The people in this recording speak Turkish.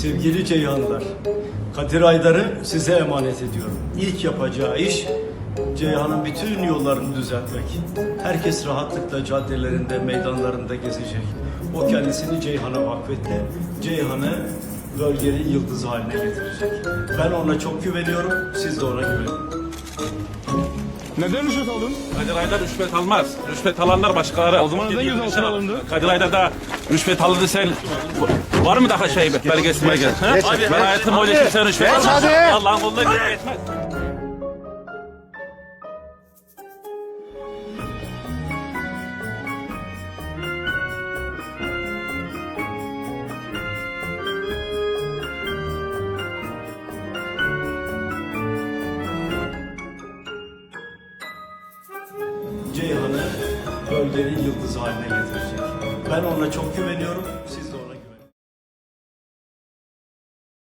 Sevgili Ceyhanlar, Kadir Aydar'ı size emanet ediyorum. İlk yapacağı iş Ceyhan'ın bütün yollarını düzeltmek. Herkes rahatlıkla caddelerinde, meydanlarında gezecek. O kendisini Ceyhan'a vakfetti. Ceyhan'ı bölgenin yıldızı haline getirecek. Ben ona çok güveniyorum, siz de ona güvenin. Neden rüşvet aldın? Kadir Aydar rüşvet almaz. Rüşvet alanlar başkaları. O zaman neden gözaltına alındı? Kadir Aydar da rüşvet alındı sen. Var mı daha şey belgesi belgesi? Ben hayatım boyunca kimse rüşvet almaz. Allah'ın koluna güven Ceyhan'ı bölgenin yıldızı haline getirecek. Ben ona çok güveniyorum,